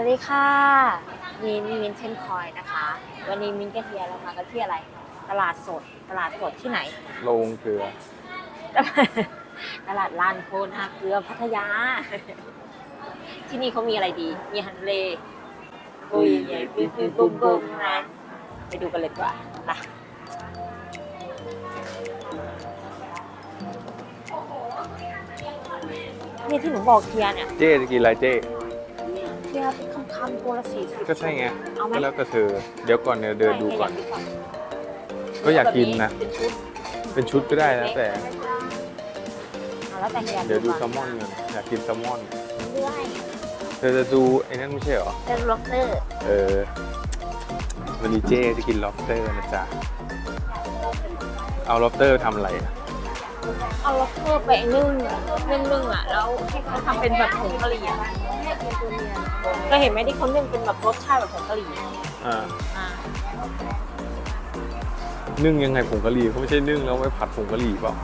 วัสดีค่ะ มินมินเทนคอยนะคะ วันนี้มินกับเฮียเรามากันที่อะไร ตลาดสด ตลาดสดที่ไหนลงเกลือ ตลาดลานโพนาเกลือพัทยา ที่นี่เขามีอะไรดี มีฮันเลปุยใหญ่ปุยปุยบุ้มบุ้มนะ ไปดูกันเลยดีกว่าไปนี่ที่หนูบอกเฮียเนี่ย เจ๊จะกินอะไรเจ๊ เฮียเป็นคำๆตัวละสี่สิบ ก็ใช่ไงเอาไหม ก็แล้วแต่เธอ เดี๋ยวก่อนเนี่ยเดินดูก่อน ก็อยากกินนะ เป็นชุดเป็นชุดก็ได้แล้วแต่ เอาแล้วแต่เฮียเดี๋ยวดูแซลมอนกันอยากกินแซลมอนเรื่อยเธอจะดูไอ้นั่นไม่ใช่เหรอเป็นล็อบสเตอร์เออ วันนี้เจ๊จะกิน lobster นะจ๊ะ เอา lobster ทำอะไรอะ เอาล็อบสเตอร์ไปนึ่งนึ่งนึ่งอะ แล้วให้เขาทำเป็นแบบผงกะหรี่อะก็เห็นไหมที่เขานึ่งเป็นแบบรสชาติแบบผงกะหรี่อ่าอ่านึ่งยังไงผงกะหรี่เขาไม่ใช่นึ่งแล้วไว้ผัดผงกะหรี่เปล่า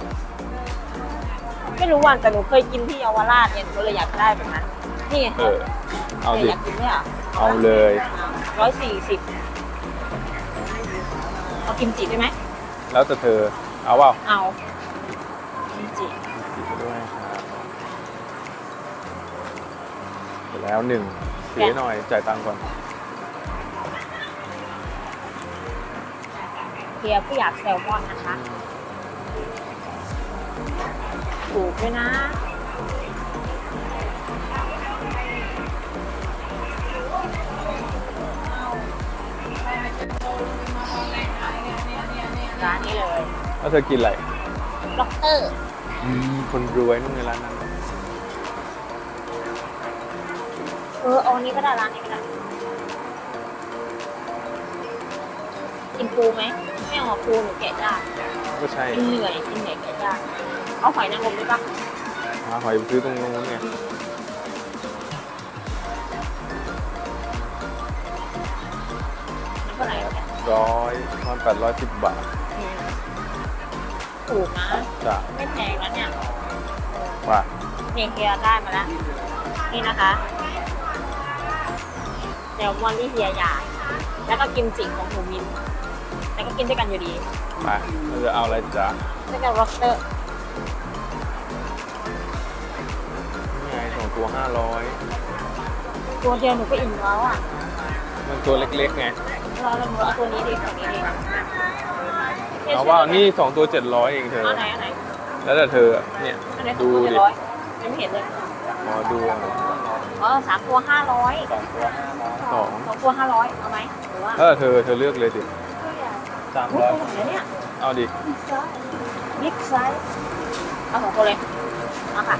ไม่รู้วันแต่หนูเคยกินที่เยาวราชเนี่ยหนูก็เลยอยากได้แบบนั้นนี่ไงเออ เอาแต่ดิ อยากกินไหมอะเอาเลยร้อยสี่สิบเอากิมจิได้ไหมแล้วแต่เธอเอาเปล่าเอา แล้วหนึ่งเสียหน่อย จ่ายตังค์ก่อนเฮียผู้อยากแซลมอนนะคะ ถูกด้วยนะร้านนี้เลย แล้วเธอกินอะไร ล็อกเตอร์ คนรวยนู่นไงร้านนั้น เออเอาอันนี้ก็ได้ร้านนี้ก็ได้กินปูไหมไม่เอาปูหนูแกะยากก็ใช่กินเหนื่อยกินเหนื่อยแกะยากเอาหอยนางรมได้ปะหาหอยไปซื้อตรงนู้นไงมันเท่าไหร่วะเนี่ยร้อยประมาณแปดร้อยสิบบาทอืมถูกนะจ้ะไม่แพงแล้วเนี่ยว่าเนี่ยเฮียได้มาแล้วนี่นะคะ แซลมอนที่เฮียอยากแล้วก็กิมจิของหมูมินแล้วก็กินด้วยกันอยู่ดีไปเราจะเอาอะไรจ๊ะด้วยกันร็อกเตอร์นี่ไงสองตัวห้าร้อยตัวเดียวหนูก็อิ่มแล้วอะมันตัวเล็กๆไงเราเราหนูเอาตัวนี้ดีตัวนี้ดีเอาว่านี่สองตัวเจ็ดร้อยเองเธอ เอาไหนเอาไหนแล้วแต่เธอเนี่ยอันไหนสองดูตัวดิเจ็ดร้อยยังไม่เห็นเลยอ๋อดู อ๋อสามตัวห้าร้อยสองตัวห้าร้อยสองสองตัวห้าร้อยเอาไหมหรือว่าเออเธอเธอเลือกเลยดิสามอุ๊ยร้อยตัวไหนเนี่ยเอาดิบิ๊กไซส์เอาสองตัวเลยเอาค่ะ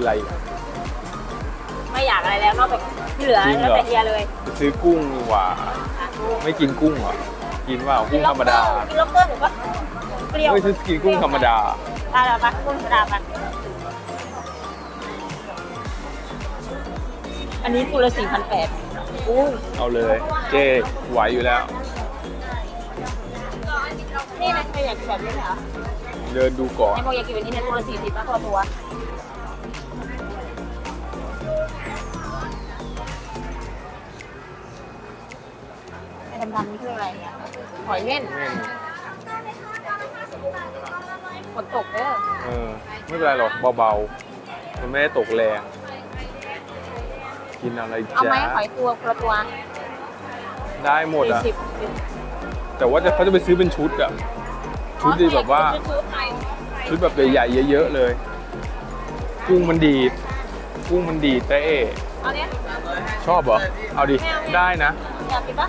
กินอะไรอีกไม่อยากอะไรแล้วนอกจากที่เหลือจริงเหรอแล้วแต่เฮียเลยไปซื้อกุ้งดีกว่าไม่กินกุ้งเหรอ กินว่ากุ้งธรรมดากินล็อบสเตอร์หนูก็เปรี้ยวเฮ้ยฉันกินกุ้งธรรมดาตาดาปะกุ้งธรรมดาปะอันนี้ตัวละสี่พันแปดอุ้ยเอาเลย เจ๊ไหวอยู่แล้ว นี่นะใครอยากกินแบบนี้เหรอเดินดูก่อนไอ้พวกอยากกินแบบนี้เนี่ยตัวละสี่สิบนะตัวตัว อยเม่นฝนตกเด้อเออไม่เป็นไรหรอกเบาๆ มันไม่ได้ตกแรง กินอะไรเอาจ๊ะไหมหอยตัวคนละตัวได้หมดสี่อะ สิบแต่ว่าจะเขาจะไปซื้อเป็นชุดอะ ชุดที่แบบว่า ชุดไทยชุดแบบใหญ่ๆเยอะๆเลย กุ้งมันดีดกุ้งมันดีดเต้เอาเนี้ยชอบเหรอ เอาดิไม่เอาไม่เอาได้นะ อยากกินปะ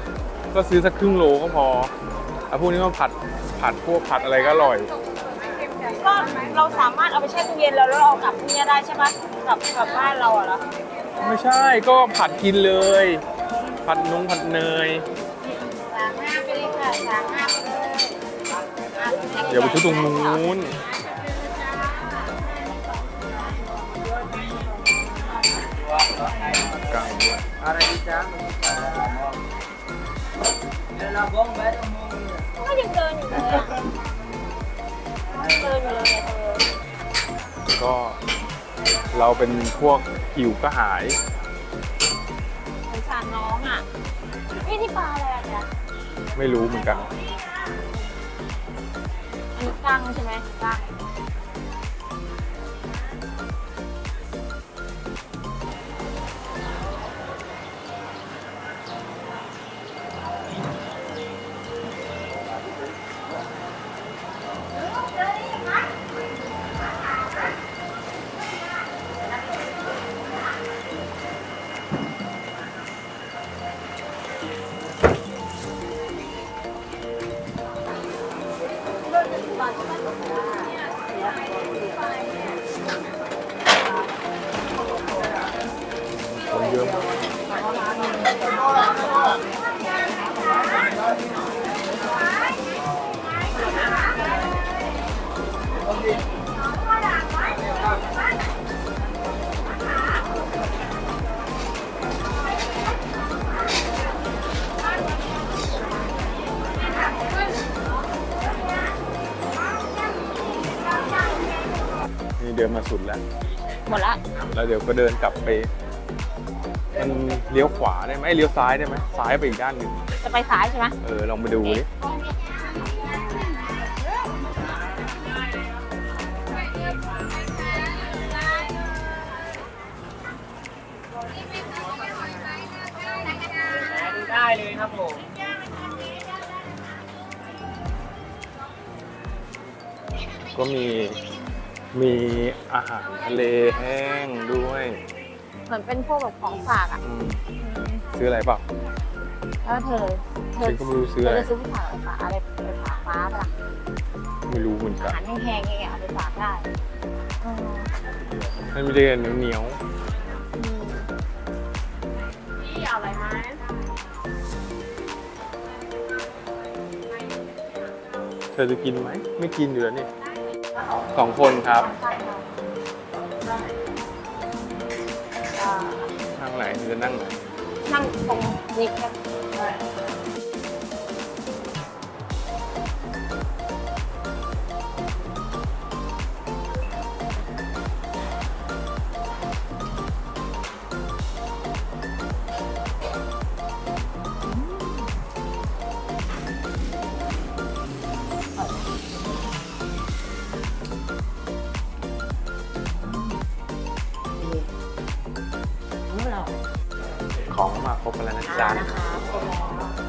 ก็ซื้อสักครึ่งโลก็พอ เอาพวกนี้มาผัดผัดพวกผัดอะไรก็อร่อย ก็เราสามารถเอาไปแช่ตู้เย็นแล้วแล้วเอากลับพรุ่งนี้ได้ใช่ปะกลับกลับบ้านเราอะเหรอไม่ใช่ก็ผัดกินเลย ผัดนงผัดเนย สามห้าไปเลยค่ะสามห้าไปเลยเดี๋ยวไปซื้อตรงนู้นเกลางด้วย Para di sana. Yan na bong, ba't mo? ก็ยังเดินอยู่เลยอะยังเดินอยู่เลยอะเธอก็เราเป็นพวกหิวก็หาย สงสารน้องอะนี่ที่ปลาอะไรอะเนี่ยไม่รู้เหมือนกัน อันนี้กั้งใช่ไหมกั้งคน นี่เดินมาสุดแล้ว หมดละ แล้วเดี๋ยวก็เดินกลับไป มันเลี้ยวขวาได้ไหมเลี้ยวซ้ายได้ไหมซ้ายไปอีกด้านหนึ่งจะไปซ้ายใช่ไหมเออลองไปดูดิดูได้เลยครับผมก็มี มีอาหารทะเลแห้งด้วยเหมือนเป็นพวกแบบของฝากอะอืมซื้ออะไรเปล่าแล้วเธอเธอฉันก็ไม่รู้ซื้อเธออะไร จะซื้อไปฝากฝากอะไรไปฝากฟ้าปะล่ะไม่รู้เหมือนอากันหารแห้งๆอย่างเงี้ยเอาไปฝากได้เออมันไม่ได้เหนียวเหนียวอืมพี่เอาอะไรมาเธอจะกินไหม ไม่กินอยู่แล้วนี่ สองคนครับอ่านั่งไหนเธอจะนั่งไหนนั่งตรงนี้ก็นี่ ของมาครบแล้วนะอ่าจ๊ะนะคะครบแล้ว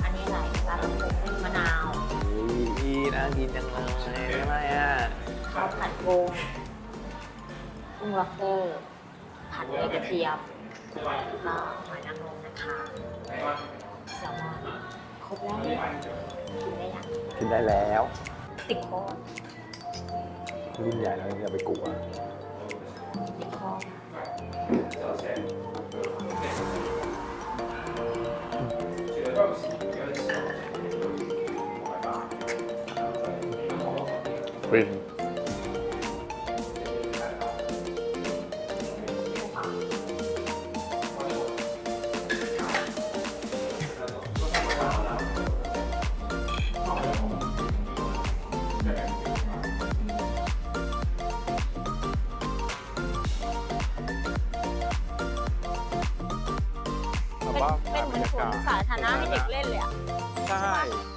อันนี้อะไรร้านลำโพงนึ่งมะนาวอีน่ากินจังเลยใช่ไหมอะข้าวผัดกุ้งกุ้งล็อบสเตอร์ผัดด้วยกระเทียมแล้วก็หอยนางรมนะคะแซลมอนครบแล้วกินได้ยังกินได้แล้วติดคอรุ่นใหญ่แล้วอย่าไปกลัวติดคอ ฟินแต่เป็นว่าเป็นเหมือนสวนสาธารณะให้เด็กเล่นเลยอะใช่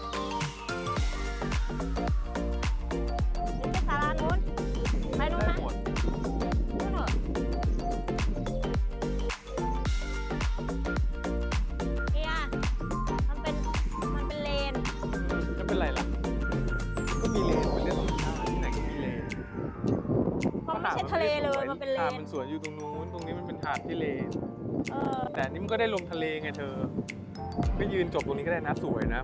ทะเลเลยมันเป็นเลหาดนมันสวยอยู่ตรงนู้น ตรงนี้มันเป็นหาดที่เลน เออแต่อันนี่มันก็ได้ลมทะเลไงเธอ ก็ยืนจบตรงนี้ก็ได้นะสวยนะ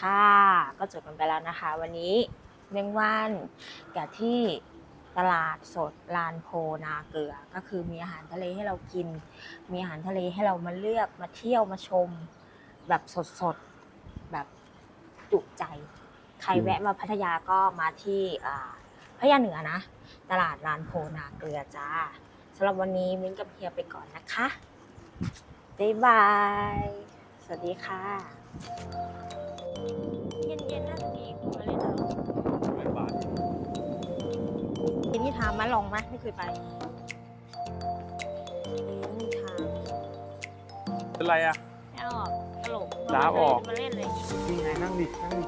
ค่ะ ก็จบกันไปแล้วนะคะ วันนี้เรื่องวัานกับที่ตลาดสดลานโพนาเกลือ ก็คือมีอาหารทะเลให้เรากิน มีอาหารทะเลให้เรามาเลือกมาเที่ยวมาชม แบบสดๆแบบจุใจ ใครแวะมาพัทยาก็มาที่พัทยาเหนือนะ ตลาดลานโพนาเกลือจ้าสำหรับวันนี้มิ้นกับเฮียไปก่อนนะคะบ๊ายบาย สวัสดีค่ะ เย็นๆน่าจะมีคนมาเล่นเหรอเป็นบาทเป็นนิทานมาลองไหมไม่เคยไปเป็นนิทานเป็นไรอะ ไม่ออกตลกดาบออก มาเล่นเลย นี่ไงนั่งดินั่งดิ